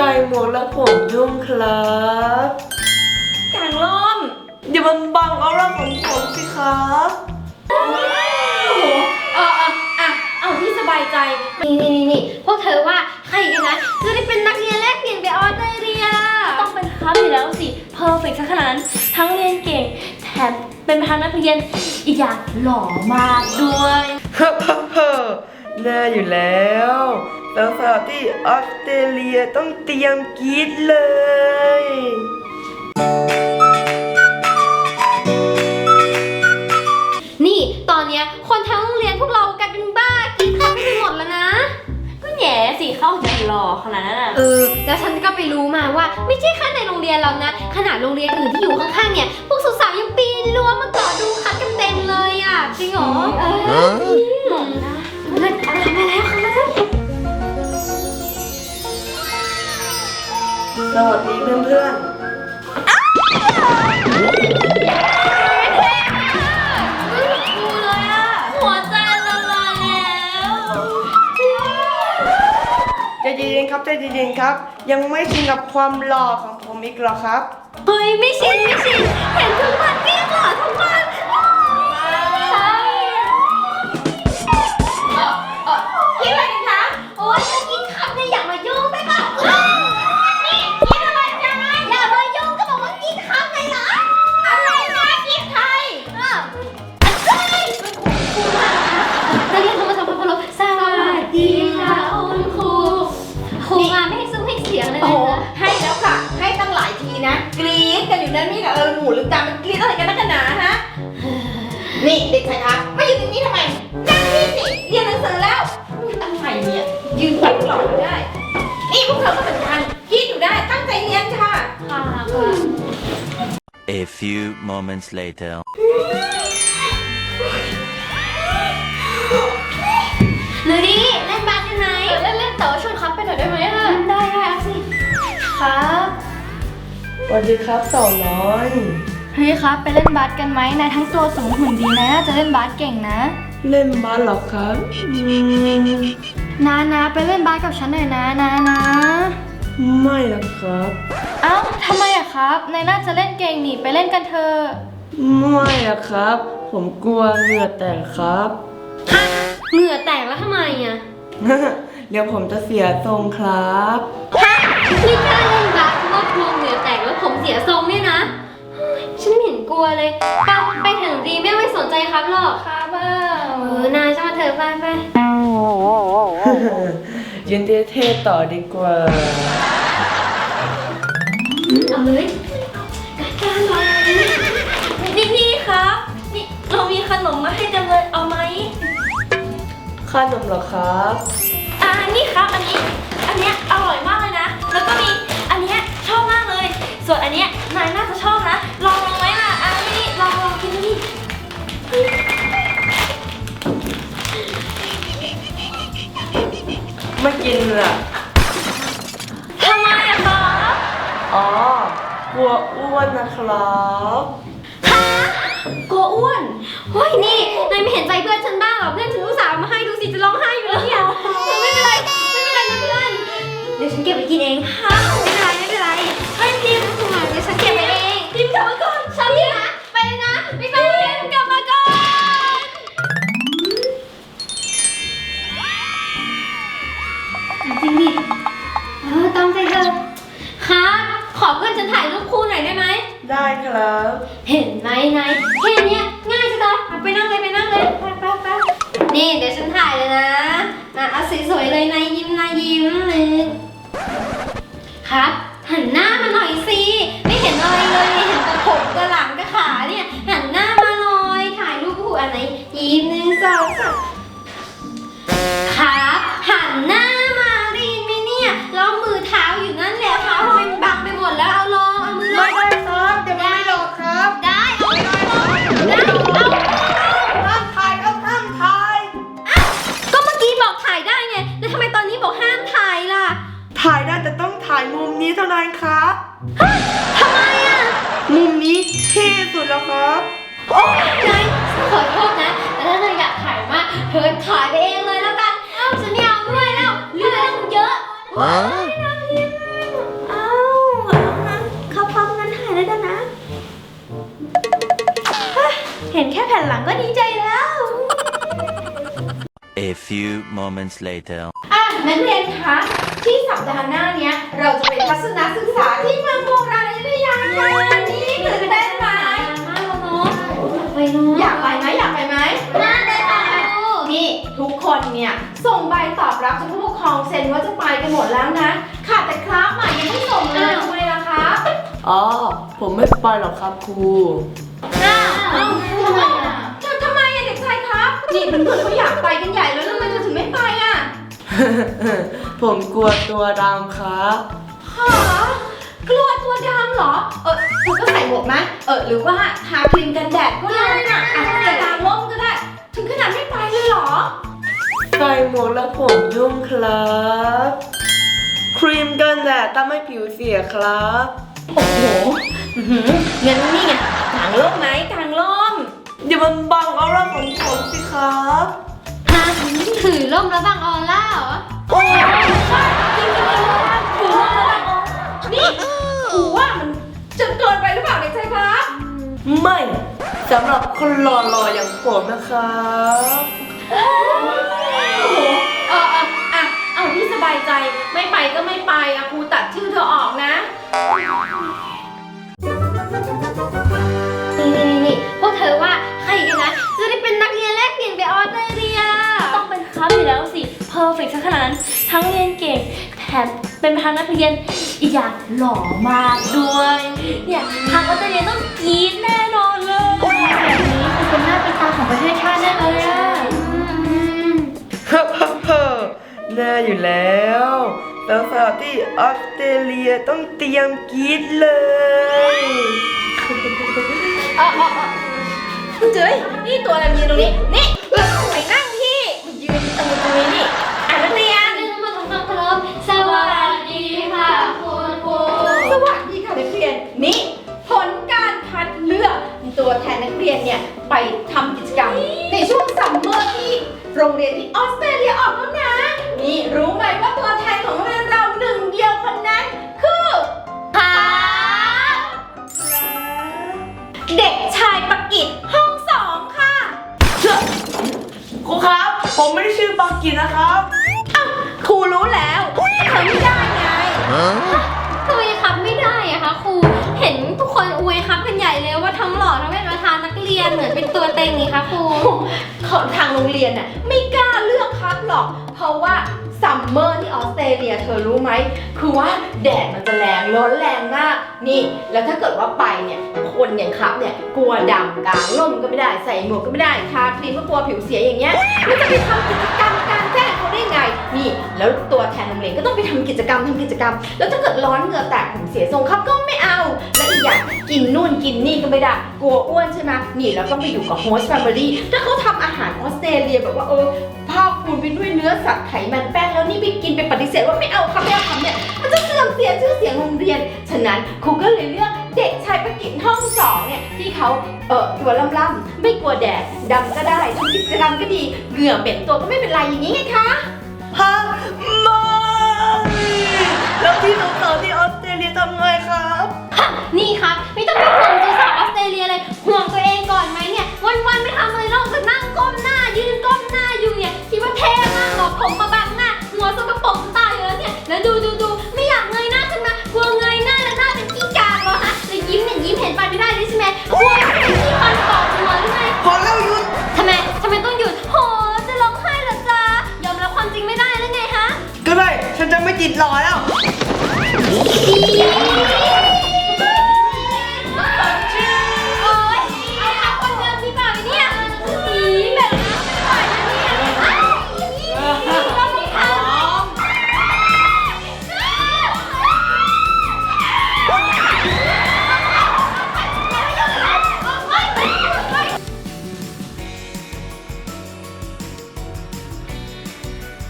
ส่หมวกแล้วผมยุ่งครับกางร่มอย่ามันบังเอาร่างของผมสิครับโอ้โหเออเอออะเอาที่สบายใจ นี่นี่นี่นี่พวกเธอว่าใครกันนะจะได้เป็นนักเรียนแลกเปลี่ยนไปออสเตรเลีย ต้องเป็นครับอยู่แล้วสิ เพอร์เฟกต์ขนาดนั้น ทั้งเรียนเก่ง แถมเป็นประธานนักเรียน อีกอย่างหล่อมากด้วย เฮ้อเฮ้อเฮ้อ แน่อยู่แล้วสาวๆที่ออสเตรเลียต้องเตรียมกรีดเลย นี่ตอนเนี้ยคนทั้งโรงเรียนพวกเรากลายเป็นบ้ากินข้าวกันไปหมดแล้วนะ ก็แหย่สิเข้าใจหล่อขนาดนั้นอะเออ แล้วฉันก็ไปรู้มาว่า ไม่ใช่แค่ในโรงเรียนเรานะ ขนาดโรงเรียนอื่นที่อยู่ข้างๆเนี่ย พวกสาวๆยังปีนรั้วมาเกาะดูคัดกันเต็มเลยอะ จริงเหรอ เออห สวัสดีเพื่อนดูเลยอะหัวใจละลายแล้วๆใจเย็นๆครับใจเย็นๆครับ ยังไม่ชินกับความหล่อของผมอีกเหรอครับ เฮ้ยไม่ชินไม่ชินเห็นทุกวันก็ยังหล่อทุก นอยู่นั่นนี่กับเออหมูหรือตามันกรี๊ดอะไรกันนักกันหนาฮะ นี่เด็กชายคะมาอยู่ตรงนี้ทำไม นั่งนี่สิเรียนหนังสือแล้วอะไรเนี่ยยืนขวางหลอกไม่ได้ นี่พวกเธอก็เหมือนกันกรี๊ดอยู่ได้ตั้งใจเรียนค่ะ ค่ะค่ะ A few moments later. หนูดี วัสดีครับสาวน้อยเฮ้ยครับ ไปเล่นบาสกันไหมนายทั้งตัวสูงหุ่นดีนะน่าจะเล่นบาสเก่งนะ เล่นบาสเหรอครับอืมนานาไปเล่นบาสกับฉันหน่อยนะนานาไม่หรอกครับ เอ้าทำไมอะครับนายน่าจะเล่นเก่งนี่ไปเล่นกันเถอะไม่หรอกครับ ผมกลัวเหงื่อแตกครับ เหงื่อแตกแล้วทำไมอะเดี๋ยวผมจะเสียทรงครับนี่แค่เล่นบาสเพราะว่ากลัวเหงื่อแตกแล้ว ผมเสียทรงเนี่ยนะเฮ้ยฉันไม่เห็นกลัวเลยไปไปเถอะหนูดีไม่ไม่สนใจครับหรอกครับเปล่าเออนายช่างมาเถอะไปไปยืนเท่ๆต่อดีกว่าเอาเลยการรอเลยนี่นี่ครับนี่เรามีขนมมาให้จังเลยเอาไหมขนมเหรอครับอ่านี่ครับอันนี้ อันเนี้ยอร่อยมากเลยนะ แล้วก็มี เนี้ยนายน่าจะชอบนะ ลองลองไหมล่ะอะนี่ลองลองกินดูดิไม่กินเลยอะทำไมอะครับอ๋อกลัวอ้วนนะครับกลัวอ้วนเฮ้ยนี่นายไม่เห็นใจเพื่อนฉันบ้างเหรอเพื่อนฉันอุตส่าห์เอามาให้ดูสิจะร้องไห้อยู่แล้วเนี่ยเออไม่เป็นไรไม่เป็นไรนะเพื่อนเดี๋ยวฉันเก็บไปกินเองฮะ ดิเออตามใจเธอครับขอเพื่อนฉันถ่ายรูปคู่หน่อยได้ไหม ได้ครับ เห็นไหมนายแค่เนี้ยง่ายจังเลยเอาไปนั่งเลยไปนั่งเลยไปไปไปนี่เดี๋ยวฉันถ่ายเลยนะนะเอาสวยๆเลยนายยิ้มนายยิ้มเลยครับหันหน้ามาหน่อยสิไม่เห็นอะไรเลยเห็นแต่ผมกับหลังกับขาเนี่ยหันหน้ามาหน่อยถ่ายรูปคู่อันไหนยิ้มหนึ่งสองสาม โอ๊ยนาขอโทษนะ แต่ถ้าเธออยากถ่ายมากเธอถ่ายไปเองเลยแล้วกันเอ้าฉันไม่เอาด้วยแล้วเรื่องเยอะโอ๊ยนะพิมเอาเอานเขาพร้อมงั้นถ่ายได้แล้วนะเห็นแค่แผ่นหลังก็ดีใจแล้ว A few moments later. อะนักเรียนคะที่สัปดาห์หน้าเนี้ย เราจะไปทัศนศึกษาที่มืงโบราณอยุธยานี่ตื่นเต้น เนาะอยากไปไหมอยากไปไหมน่าเลยค่ะครูนี่ทุกคนเนี่ยส่งใบตอบรับจากผู้ปกครองเซ็นว่าจะไปกันหมดแล้วนะขาดแต่คลาสใหม่ยังไม่ส่งเลยทำไมล่ะคะอ๋อผมไม่ไปหรอกครับครูอ้าวเอ้าทำไมอะทำไมอะเด็กชายครับนี่เพื่อนๆเขาอยากไปกันใหญ่แล้วแล้วทำไมเธอถึงไม่ไปอะผมกลัวตัวดำครับหากลัวตัวดำเหรอเออเธอ ก็ใส่หมวกไหมเออหรือว่าทาครีมกันแดดก็ได้นะอาจจะกางร่มก็ได้ ถึงขนาดไม่ไปเลยเหรอ ใส่หมวกแล้วผมยุ่งครับ ครีมกันแดดทำให้ผิวเสียครับ โอ้โหอื้อหืองั้นนี่ไงกางร่มไหมกางร่ม อย่ามันบังเอาร่างของผมสิครับ ฮะถือร่มแล้วบังออร่าเหรอ โอ้ย ไม่สำหรับคนหล่อๆอย่างผมนะครับโอ้โหเออเอออะเอาที่สบายใจไม่ไปก็ไม่ไปอะครูตัดชื่อเธอออกนะนี่นี่นี่พวกเธอว่าใครกันนะ จะได้เป็นนักเรียนแลกเปลี่ยนไปออสเตรเลีย ต้องเป็นครับอยู่แล้วสิเพอร์เฟกต์ขนาดนั้น ทั้งเรียนเก่งแถมเป็นประธานนักเรียน อีกอย่างหล่อมากด้วย เนี่ยทางออสเตรเลียต้องกรี๊ดแน่นอนเลยแบบนี้คือเป็นหน้าเป็นตาของประเทศชาติแน่เลยอะอืมเฮ้อเฮ้อเฮ้อแน่อยู่แล้วสาวๆที่ออสเตรเลียต้องเตรียมกรีดเลยเออเออเออคุณเจยนี่ตัวอะไรมีตรงนี้ นี่ไปนั่งที่มายืนตรงตรงนี้นี่ ผมไม่ได้ชื่อปังกินนะครับ อ้าวครูรู้แล้วเธอไม่ได้ไงทำไมครับไม่ได้อะคะครู เห็นทุกคนอวยครับกันใหญ่เลยว่าทั้งหล่อทั้งเป็นประธานนักเรียนเหมือนเป็นตัวเต็งนี่คะครู ของทางโรงเรียนน่ะไม่กล้าเลือกครับ หรอก เพราะว่าซัมเมอร์ที่ออสเตรเลียเธอรู้ไหม คือว่าแดดมันจะแรงร้อนแรงมาก นี่ แล้วถ้าเกิดว่าไปเนี่ย คนอย่างครับเนี่ย กลัวดำกลางร่มก็ไม่ได้ ใส่หมวกก็ไม่ได้ ทาครีมก็กลัวผิวเสียอย่างเงี้ยแล้วจะไปทำกิจกรรมการแจ้งเขาได้ไง นี่ แล้วตัวแทนโรงเรียนก็ต้องไปทำกิจกรรมทำกิจกรรม แล้วถ้าเกิดร้อนเหงื่อแตกผมเสียทรงครับก็ไม่เอา และอีกอย่างกินนู่นกินนี่ก็ไม่ได้ กลัวอ้วนใช่ไหมนี่แล้วต้องไปอยู่กับโฮสต์แฟมิลี่ถ้าเขาทำอาหารออสเตรเลียแบบว่าเออ ภาคภูมิไปด้วยเนื้อสัตว์ไขมันแป้งแล้วนี่ไปกินไปปฏิเสธว่าไม่เอาครับไม่เอาครับเนี่ยมันจะเสื่อมเสียชื่อเสียงโรงเรียน ฉะนั้นครูก็เลยเลือกเด็กชายประกิตห้องสองเนี่ยที่เขาเออตัวล่ำๆไม่กลัวแดดดำก็ได้ทำกิจกรรมก็ดีเหงื่อเหม็นตัวก็ไม่เป็นไรอย่างนี้ไงคะฮะไม่แล้วพี่สาวที่ออสเตรเลียทำไงครั จริงไม่ได้แล้วไงฮะก็ได้ฉันจะไม่ติดรอแล้ว